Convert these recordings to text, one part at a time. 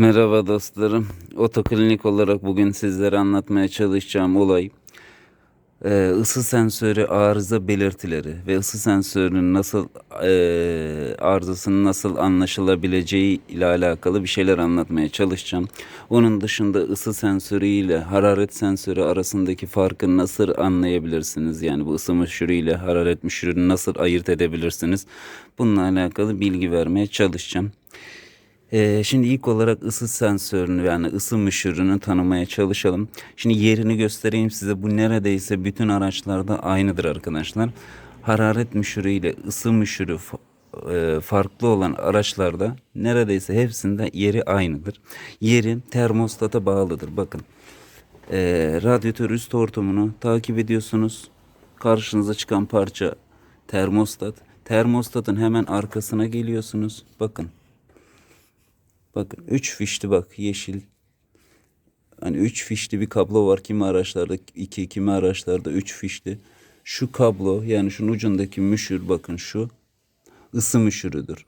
Merhaba dostlarım. Otoklinik olarak bugün sizlere anlatmaya çalışacağım olay e, ısı sensörü arıza belirtileri ve ısı sensörünün nasıl e, arızasının nasıl anlaşılabileceği ile alakalı bir şeyler anlatmaya çalışacağım. Onun dışında ısı sensörü ile hararet sensörü arasındaki farkı nasıl anlayabilirsiniz? Yani bu ısı müşürü ile hararet müşürünü nasıl ayırt edebilirsiniz? Bununla alakalı bilgi vermeye çalışacağım. Ee, şimdi ilk olarak ısı sensörünü yani ısı müşürünü tanımaya çalışalım. Şimdi yerini göstereyim size. Bu neredeyse bütün araçlarda aynıdır arkadaşlar. Hararet müşürü ile ısı fa- e, farklı olan araçlarda neredeyse hepsinde yeri aynıdır. Yeri termostata bağlıdır. Bakın. Ee, radyatör üst hortumunu takip ediyorsunuz. Karşınıza çıkan parça termostat. Termostatın hemen arkasına geliyorsunuz. Bakın. Bakın 3 fişli bak yeşil. Hani 3 fişli bir kablo var. Kimi araçlarda 2, kimi araçlarda 3 fişli. Şu kablo yani şunun ucundaki müşür bakın şu ısı müşürüdür.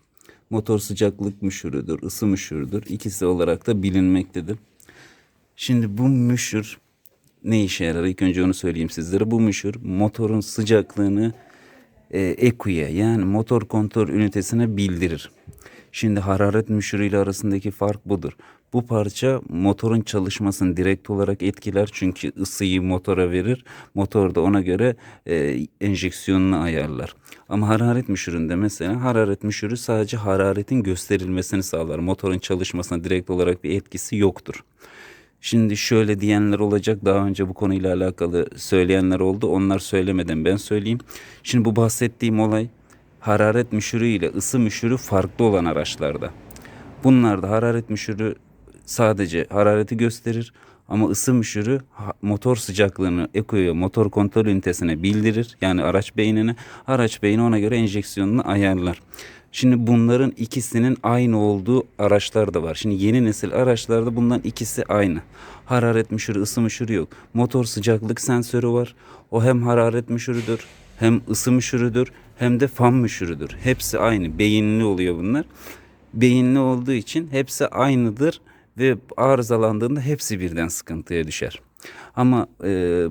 Motor sıcaklık müşürüdür, ısı müşürüdür. İkisi olarak da bilinmektedir. Şimdi bu müşür ne işe yarar? İlk önce onu söyleyeyim sizlere. Bu müşür motorun sıcaklığını e, EKU'ya yani motor kontrol ünitesine bildirir. Şimdi hararet müşürüyle arasındaki fark budur. Bu parça motorun çalışmasını direkt olarak etkiler çünkü ısıyı motora verir. Motor da ona göre e, enjeksiyonunu ayarlar. Ama hararet müşüründe mesela hararet müşürü sadece hararetin gösterilmesini sağlar. Motorun çalışmasına direkt olarak bir etkisi yoktur. Şimdi şöyle diyenler olacak. Daha önce bu konuyla alakalı söyleyenler oldu. Onlar söylemeden ben söyleyeyim. Şimdi bu bahsettiğim olay hararet müşürü ile ısı müşürü farklı olan araçlarda. Bunlarda hararet müşürü sadece harareti gösterir ama ısı müşürü motor sıcaklığını ekoya motor kontrol ünitesine bildirir. Yani araç beynine. Araç beyni ona göre enjeksiyonunu ayarlar. Şimdi bunların ikisinin aynı olduğu araçlar da var. Şimdi yeni nesil araçlarda bunların ikisi aynı. Hararet müşürü, ısı müşürü yok. Motor sıcaklık sensörü var. O hem hararet müşürüdür, hem ısı müşürüdür, hem de fan müşürüdür. Hepsi aynı. Beyinli oluyor bunlar. Beyinli olduğu için hepsi aynıdır ve arızalandığında hepsi birden sıkıntıya düşer. Ama e,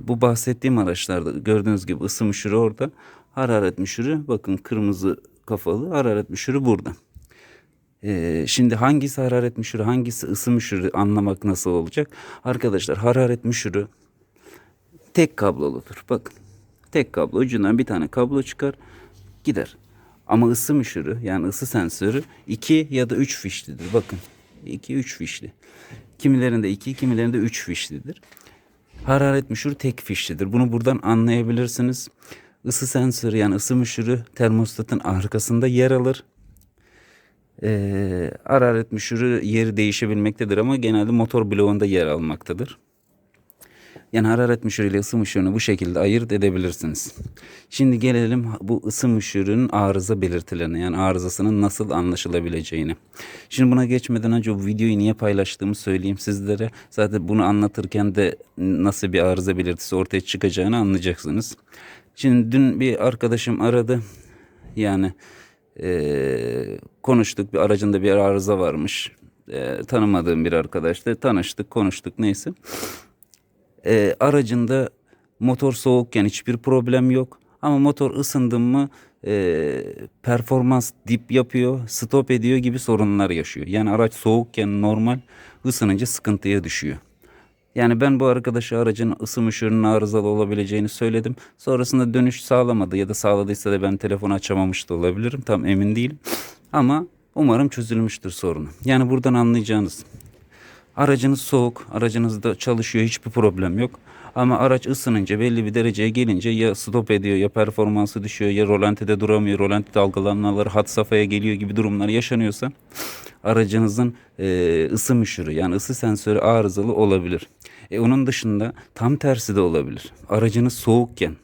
bu bahsettiğim araçlarda gördüğünüz gibi ısı müşürü orada, hararet müşürü bakın kırmızı kafalı hararet müşürü burada. Ee, şimdi hangisi hararet müşürü, hangisi ısı müşürü anlamak nasıl olacak? Arkadaşlar hararet müşürü tek kabloludur. Bakın tek kablo ucundan bir tane kablo çıkar gider. Ama ısı müşürü yani ısı sensörü 2 ya da 3 fişlidir. Bakın 2 3 fişli. Kimilerinde 2 kimilerinde 3 fişlidir. Hararet müşürü tek fişlidir. Bunu buradan anlayabilirsiniz. Isı sensörü yani ısı müşürü termostatın arkasında yer alır. Ee, hararet müşürü yeri değişebilmektedir ama genelde motor bloğunda yer almaktadır. Yani hararet müşürü ile ısı müşürünü bu şekilde ayırt edebilirsiniz. Şimdi gelelim bu ısı müşürünün arıza belirtilerine yani arızasının nasıl anlaşılabileceğine. Şimdi buna geçmeden önce bu videoyu niye paylaştığımı söyleyeyim sizlere. Zaten bunu anlatırken de nasıl bir arıza belirtisi ortaya çıkacağını anlayacaksınız. Şimdi dün bir arkadaşım aradı. Yani eee, konuştuk bir aracında bir arıza varmış. Eee, tanımadığım bir arkadaşla tanıştık konuştuk neyse e, aracında motor soğukken hiçbir problem yok. Ama motor ısındın mı e, performans dip yapıyor, stop ediyor gibi sorunlar yaşıyor. Yani araç soğukken normal, ısınınca sıkıntıya düşüyor. Yani ben bu arkadaşa aracın ısı müşürünün arızalı olabileceğini söyledim. Sonrasında dönüş sağlamadı ya da sağladıysa da ben telefonu açamamış da olabilirim. Tam emin değilim. Ama umarım çözülmüştür sorunu. Yani buradan anlayacağınız Aracınız soğuk, aracınızda çalışıyor, hiçbir problem yok. Ama araç ısınınca belli bir dereceye gelince ya stop ediyor ya performansı düşüyor ya rolantide duramıyor, rolanti dalgalanmaları hat safhaya geliyor gibi durumlar yaşanıyorsa aracınızın e, ısı müşürü yani ısı sensörü arızalı olabilir. E, onun dışında tam tersi de olabilir. Aracınız soğukken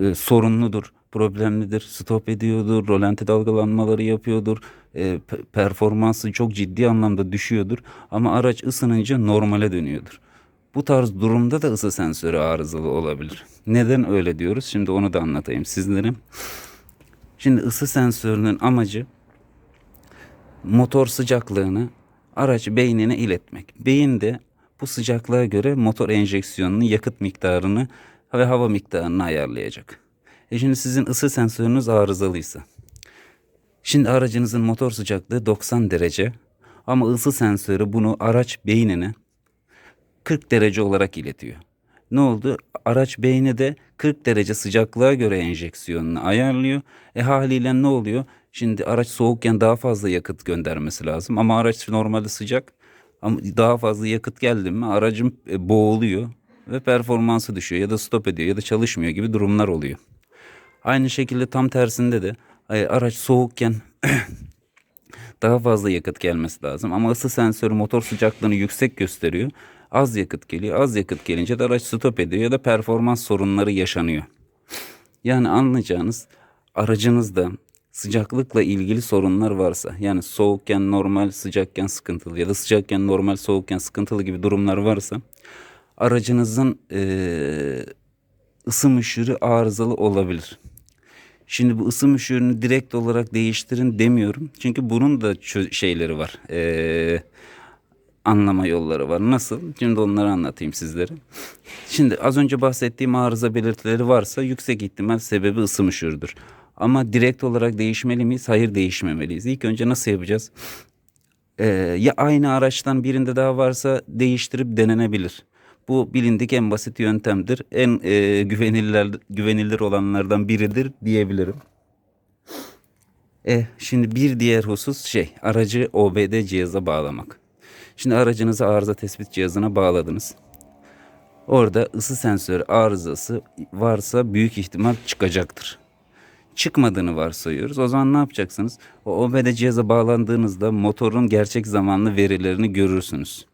e, sorunludur, problemlidir, stop ediyordur, rolanti dalgalanmaları yapıyordur, e, pe- performansı çok ciddi anlamda düşüyordur ama araç ısınınca normale dönüyordur. Bu tarz durumda da ısı sensörü arızalı olabilir. Neden öyle diyoruz? Şimdi onu da anlatayım sizlere. Şimdi ısı sensörünün amacı motor sıcaklığını aracı beynine iletmek. Beyin de bu sıcaklığa göre motor enjeksiyonunu, yakıt miktarını ve hava miktarını ayarlayacak. E şimdi sizin ısı sensörünüz arızalıysa. Şimdi aracınızın motor sıcaklığı 90 derece ama ısı sensörü bunu araç beynine 40 derece olarak iletiyor. Ne oldu? Araç beyni de 40 derece sıcaklığa göre enjeksiyonunu ayarlıyor. E haliyle ne oluyor? Şimdi araç soğukken daha fazla yakıt göndermesi lazım ama araç normalde sıcak. Ama daha fazla yakıt geldi mi aracım e, boğuluyor ve performansı düşüyor ya da stop ediyor ya da çalışmıyor gibi durumlar oluyor. Aynı şekilde tam tersinde de araç soğukken daha fazla yakıt gelmesi lazım. Ama ısı sensörü motor sıcaklığını yüksek gösteriyor. Az yakıt geliyor. Az yakıt gelince de araç stop ediyor ya da performans sorunları yaşanıyor. Yani anlayacağınız aracınızda sıcaklıkla ilgili sorunlar varsa yani soğukken normal sıcakken sıkıntılı ya da sıcakken normal soğukken sıkıntılı gibi durumlar varsa aracınızın eee ısı müşürü arızalı olabilir. Şimdi bu ısı müşürünü direkt olarak değiştirin demiyorum. Çünkü bunun da şeyleri var. Ee, anlama yolları var. Nasıl? Şimdi onları anlatayım sizlere. Şimdi az önce bahsettiğim arıza belirtileri varsa yüksek ihtimal sebebi ısı müşürüdür. Ama direkt olarak değişmeli miyiz? Hayır değişmemeliyiz. İlk önce nasıl yapacağız? Ee, ya aynı araçtan birinde daha varsa değiştirip denenebilir. Bu bilindik en basit yöntemdir. En e, güvenilir güvenilir olanlardan biridir diyebilirim. E, şimdi bir diğer husus şey aracı OBD cihaza bağlamak. Şimdi aracınızı arıza tespit cihazına bağladınız. Orada ısı sensörü arızası varsa büyük ihtimal çıkacaktır çıkmadığını varsayıyoruz. O zaman ne yapacaksınız? O OBD cihaza bağlandığınızda motorun gerçek zamanlı verilerini görürsünüz.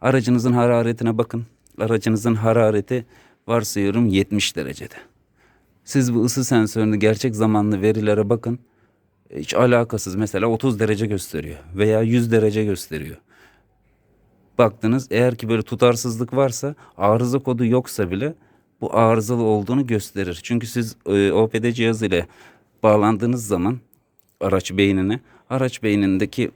Aracınızın hararetine bakın. Aracınızın harareti varsayıyorum 70 derecede. Siz bu ısı sensörünü gerçek zamanlı verilere bakın. Hiç alakasız mesela 30 derece gösteriyor veya 100 derece gösteriyor. Baktınız eğer ki böyle tutarsızlık varsa arıza kodu yoksa bile bu arızalı olduğunu gösterir. Çünkü siz e, OPD cihazı ile bağlandığınız zaman araç beynine araç beynindeki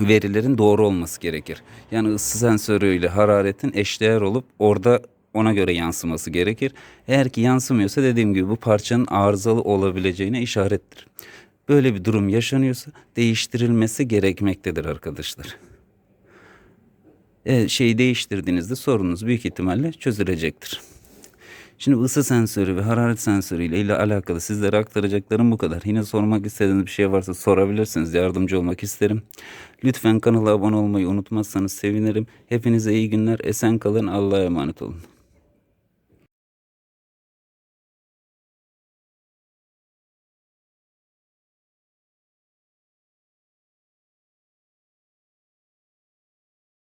verilerin doğru olması gerekir. Yani ısı sensörüyle hararetin eşdeğer olup orada ona göre yansıması gerekir. Eğer ki yansımıyorsa dediğim gibi bu parçanın arızalı olabileceğine işarettir. Böyle bir durum yaşanıyorsa değiştirilmesi gerekmektedir arkadaşlar. E, şeyi değiştirdiğinizde sorununuz büyük ihtimalle çözülecektir. Şimdi ısı sensörü ve hararet sensörü ile ile alakalı sizlere aktaracaklarım bu kadar. Yine sormak istediğiniz bir şey varsa sorabilirsiniz. Yardımcı olmak isterim. Lütfen kanala abone olmayı unutmazsanız sevinirim. Hepinize iyi günler. Esen kalın. Allah'a emanet olun.